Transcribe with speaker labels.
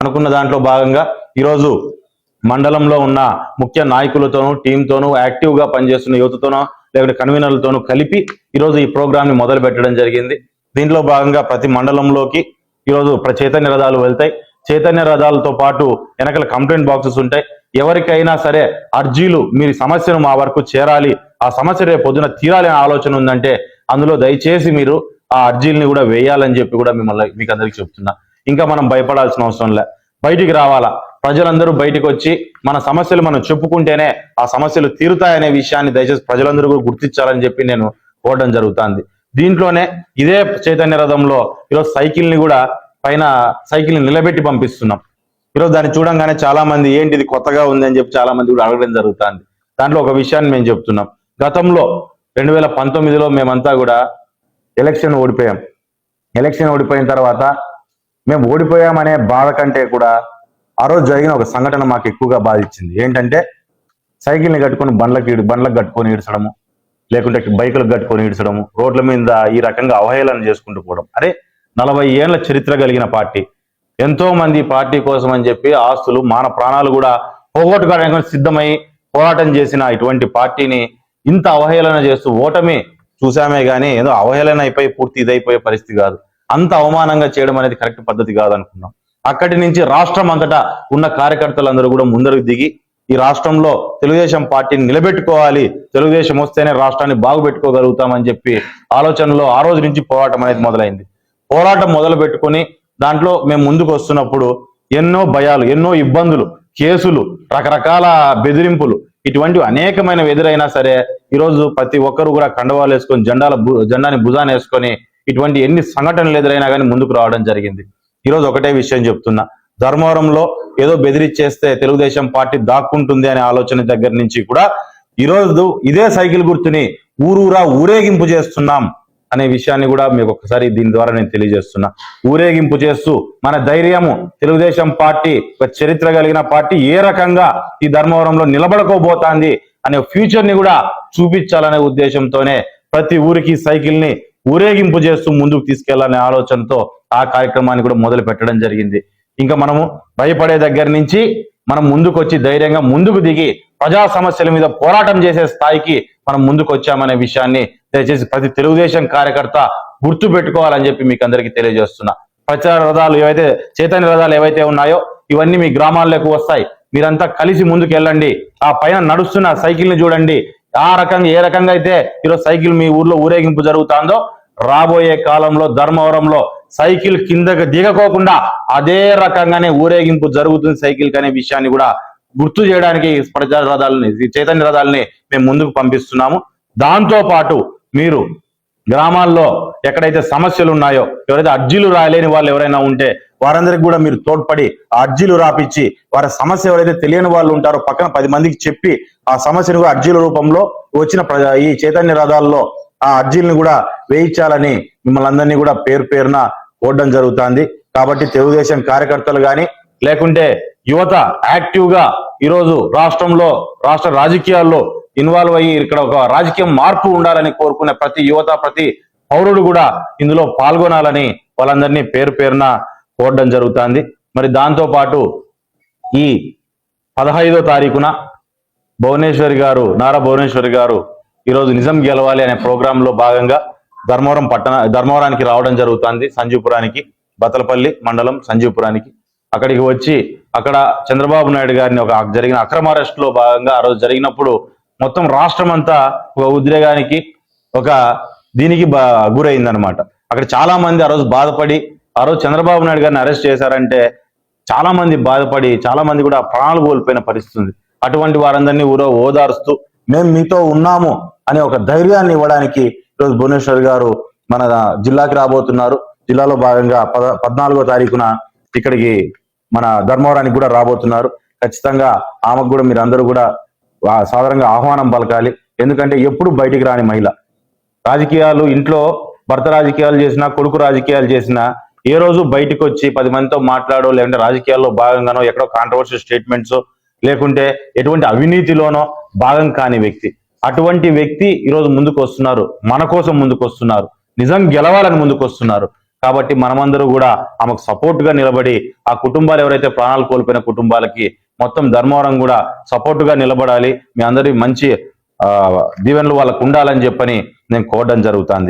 Speaker 1: అనుకున్న దాంట్లో భాగంగా ఈరోజు మండలంలో ఉన్న ముఖ్య నాయకులతోనూ టీంతోనూ యాక్టివ్గా పనిచేస్తున్న యువతతోనూ లేకుంటే కన్వీనర్లతోనూ కలిపి ఈరోజు ఈ ప్రోగ్రామ్ని మొదలు పెట్టడం జరిగింది. దీంట్లో భాగంగా ప్రతి మండలంలోకి ఈరోజు ప్ర- చైతన్య రథాలు వెళ్తాయి. చైతన్య రథాలతో పాటు వెనకల కంప్లైంట్ బాక్సెస్ ఉంటాయి. ఎవరికైనా సరే అర్జీలు మీ సమస్యను మా వరకు చేరాలి ఆ సమస్య రేపు పొద్దున తీరాలి అనే ఆలోచన ఉందంటే అందులో దయచేసి మీరు ఆ అర్జీలని కూడా వేయాలని చెప్పి కూడా మిమ్మల్ని మీకు అందరికి చెప్తున్నా. ఇంకా మనం భయపడాల్సిన అవసరం లే. బయటికి రావాలా? ప్రజలందరూ బయటికి వచ్చి మన సమస్యలు మనం చెప్పుకుంటేనే ఆ సమస్యలు తీరుతాయనే విషయాన్ని దయచేసి ప్రజలందరూ కూడా గుర్తించాలని చెప్పి నేను కోరడం జరుగుతుంది. దీంట్లోనే ఇదే చైతన్య రథంలో ఈరోజు సైకిల్ని కూడా పైన సైకిల్ని నిలబెట్టి పంపిస్తున్నాం. ఈరోజు దాన్ని చూడంగానే చాలా మంది ఏంటి ఇది కొత్తగా ఉంది అని చెప్పి చాలా మంది కూడా అడగడం జరుగుతుంది. దాంట్లో ఒక విషయాన్ని మేము చెప్తున్నాం. గతంలో రెండు వేల పంతొమ్మిదిలో మేమంతా కూడా ఎలక్షన్ ఓడిపోయాం. ఎలక్షన్ ఓడిపోయిన తర్వాత మేము ఓడిపోయామనే బాధ కంటే కూడా ఆ రోజు జరిగిన ఒక సంఘటన మాకు ఎక్కువగా బాధించింది. ఏంటంటే సైకిల్ని కట్టుకొని బండ్లకి బండ్లకు కట్టుకొని ఈడ్చడము లేకుంటే బైకులకు కట్టుకొని ఈడ్చడము రోడ్ల మీద ఈ రకంగా అవహేళన చేసుకుంటూ పోవడం. అరే నలభై ఏళ్ళ చరిత్ర కలిగిన పార్టీ. ఎంతో మంది పార్టీ కోసం అని చెప్పి ఆస్తులు మాన ప్రాణాలు కూడా పోగొట్టుకోవడానికి సిద్ధమై పోరాటం చేసిన ఇటువంటి పార్టీని ఇంత అవహేళన చేస్తూ ఓటమి చూసామే కానీ ఏదో అవహేళన అయిపోయి పూర్తి ఇదైపోయే పరిస్థితి కాదు. అంత అవమానంగా చేయడం అనేది కరెక్ట్ పద్ధతి కాదనుకున్నాం. అక్కడి నుంచి రాష్ట్రం అంతటా ఉన్న కార్యకర్తలందరూ కూడా ముందరకు దిగి ఈ రాష్ట్రంలో తెలుగుదేశం పార్టీని నిలబెట్టుకోవాలి తెలుగుదేశం వస్తేనే రాష్ట్రాన్ని బాగుపెట్టుకోగలుగుతామని చెప్పి ఆలోచనలో ఆ రోజు నుంచి పోరాటం అనేది మొదలైంది. పోరాటం మొదలు పెట్టుకొని దాంట్లో మేము ముందుకు వస్తున్నప్పుడు ఎన్నో భయాలు ఎన్నో ఇబ్బందులు కేసులు రకరకాల బెదిరింపులు ఇటువంటివి అనేకమైన ఎదురైనా సరే ఈరోజు ప్రతి ఒక్కరు కూడా కండవాలు వేసుకొని జెండాల జెండాని భుజాన్ని వేసుకొని ఇటువంటి ఎన్ని సంఘటనలు ఎదురైనా కానీ ముందుకు రావడం జరిగింది. ఈరోజు ఒకటే విషయం చెప్తున్నా. ధర్మవరంలో ఏదో బెదిరిచ్చేస్తే తెలుగుదేశం పార్టీ దాక్కుంటుంది అనే ఆలోచన దగ్గర నుంచి కూడా ఈరోజు ఇదే సైకిల్ గుర్తుని ఊరూరా ఊరేగింపు చేస్తున్నాం అనే విషయాన్ని కూడా మీకు ఒకసారి దీని ద్వారా నేను తెలియజేస్తున్నా. ఊరేగింపు చేస్తూ మన ధైర్యము తెలుగుదేశం పార్టీ ఒక చరిత్ర కలిగిన పార్టీ ఏ రకంగా ఈ ధర్మవరంలో నిలబడుకోబోతాంది అనే ఫ్యూచర్ని కూడా చూపించాలనే ఉద్దేశంతోనే ప్రతి ఊరికి సైకిల్ని ఊరేగింపు చేస్తూ ముందుకు తీసుకెళ్ళాలనే ఆలోచనతో ఆ కార్యక్రమాన్ని కూడా మొదలు పెట్టడం జరిగింది. ఇంకా మనము భయపడే దగ్గర నుంచి మనం ముందుకు వచ్చి ధైర్యంగా ముందుకు దిగి ప్రజా సమస్యల మీద పోరాటం చేసే స్థాయికి మనం ముందుకు వచ్చామనే విషయాన్ని దయచేసి ప్రతి తెలుగుదేశం కార్యకర్త గుర్తు పెట్టుకోవాలని చెప్పి మీకు అందరికీ తెలియజేస్తున్నా. ప్రచార రథాలు ఏవైతే చైతన్య రథాలు ఏవైతే ఉన్నాయో ఇవన్నీ మీ గ్రామాల్లోకి వస్తాయి. మీరంతా కలిసి ముందుకు వెళ్ళండి ఆ పైన నడుస్తున్న సైకిల్ని చూడండి. ఆ రకంగా ఏ రకంగా అయితే ఈరోజు సైకిల్ మీ ఊర్లో ఊరేగింపు జరుగుతుందో రాబోయే కాలంలో ధర్మవరంలో సైకిల్ కిందకి దిగకోకుండా అదే రకంగానే ఊరేగింపు జరుగుతుంది సైకిల్ అనే విషయాన్ని కూడా గుర్తు చేయడానికి ప్రజా రథాలని చైతన్య రథాలని మేము ముందుకు పంపిస్తున్నాము. దాంతో పాటు మీరు గ్రామాల్లో ఎక్కడైతే సమస్యలు ఉన్నాయో ఎవరైతే అర్జీలు రాయలేని వాళ్ళు ఎవరైనా ఉంటే వారందరికి కూడా మీరు తోడ్పడి ఆ అర్జీలు రాపిచ్చి వారి సమస్య ఎవరైతే తెలియని వాళ్ళు ఉంటారో పక్కన పది మందికి చెప్పి ఆ సమస్యను కూడా అర్జీల రూపంలో వచ్చిన ఈ చైతన్య రథాల్లో ఆ అర్జీలను కూడా వేయించాలని మిమ్మల్ని అందరినీ కూడా పేరు పేరున కోరడం జరుగుతుంది. కాబట్టి తెలుగుదేశం కార్యకర్తలు కానీ లేకుంటే యువత యాక్టివ్గా ఈరోజు రాష్ట్రంలో రాష్ట్ర రాజకీయాల్లో ఇన్వాల్వ్ అయ్యి ఇక్కడ ఒక రాజకీయ మార్పు ఉండాలని కోరుకునే ప్రతి యువత ప్రతి పౌరుడు కూడా ఇందులో పాల్గొనాలని వాళ్ళందరినీ పేరు పేరున కోరడం జరుగుతుంది. మరి దాంతో పాటు ఈ పదహైదో తారీఖున భువనేశ్వరి గారు నారా భువనేశ్వరి గారు ఈరోజు నిజం గెలవాలి అనే ప్రోగ్రామ్లో భాగంగా ధర్మవరం పట్టణ ధర్మవరానికి రావడం జరుగుతుంది సంజీపురానికి బతలపల్లి మండలం సంజీవపురానికి. అక్కడికి వచ్చి అక్కడ చంద్రబాబు నాయుడు గారిని ఒక జరిగిన అక్రమ అరెస్ట్లో భాగంగా ఆ రోజు జరిగినప్పుడు మొత్తం రాష్ట్రం అంతా ఒక ఉద్రేగానికి ఒక దీనికి గురైందనమాట అక్కడ చాలా మంది ఆ రోజు బాధపడి ఆ రోజు చంద్రబాబు నాయుడు గారిని అరెస్ట్ చేశారంటే చాలా మంది బాధపడి చాలా మంది కూడా ప్రాణాలు కోల్పోయిన పరిస్థితి ఉంది. అటువంటి వారందరినీ ఊరో ఓదారుస్తూ మేము మీతో ఉన్నాము అనే ఒక ధైర్యాన్ని ఇవ్వడానికి ఈరోజు భువనేశ్వర్ గారు మన జిల్లాకి రాబోతున్నారు. జిల్లాలో భాగంగా పద పద్నాలుగో తారీఖున ఇక్కడికి మన ధర్మవరానికి కూడా రాబోతున్నారు. ఖచ్చితంగా ఆమెకు కూడా మీరు అందరూ కూడా సాధారణంగా ఆహ్వానం పలకాలి. ఎందుకంటే ఎప్పుడు బయటికి రాని మహిళ. రాజకీయాలు ఇంట్లో భర్త రాజకీయాలు చేసినా కొడుకు రాజకీయాలు చేసినా ఏ రోజు బయటకు వచ్చి పది మందితో మాట్లాడో లేకుంటే రాజకీయాల్లో భాగంగానో ఎక్కడో కాంట్రవర్షియల్ స్టేట్మెంట్స్ లేకుంటే ఎటువంటి అవినీతిలోనో భాగం కాని వ్యక్తి. అటువంటి వ్యక్తి ఈరోజు ముందుకు వస్తున్నారు మన కోసం ముందుకు వస్తున్నారు నిజం గెలవాలని ముందుకు వస్తున్నారు కాబట్టి మనమందరూ కూడా ఆమెకు సపోర్ట్గా నిలబడి ఆ కుటుంబాలు ఎవరైతే ప్రాణాలు కోల్పోయిన కుటుంబాలకి మొత్తం ధర్మవరం కూడా సపోర్ట్గా నిలబడాలి. మీ అందరి మంచి ఆ, దీవెనలు వాళ్ళకు ఉండాలని చెప్పని నేను కోరడం జరుగుతుంది.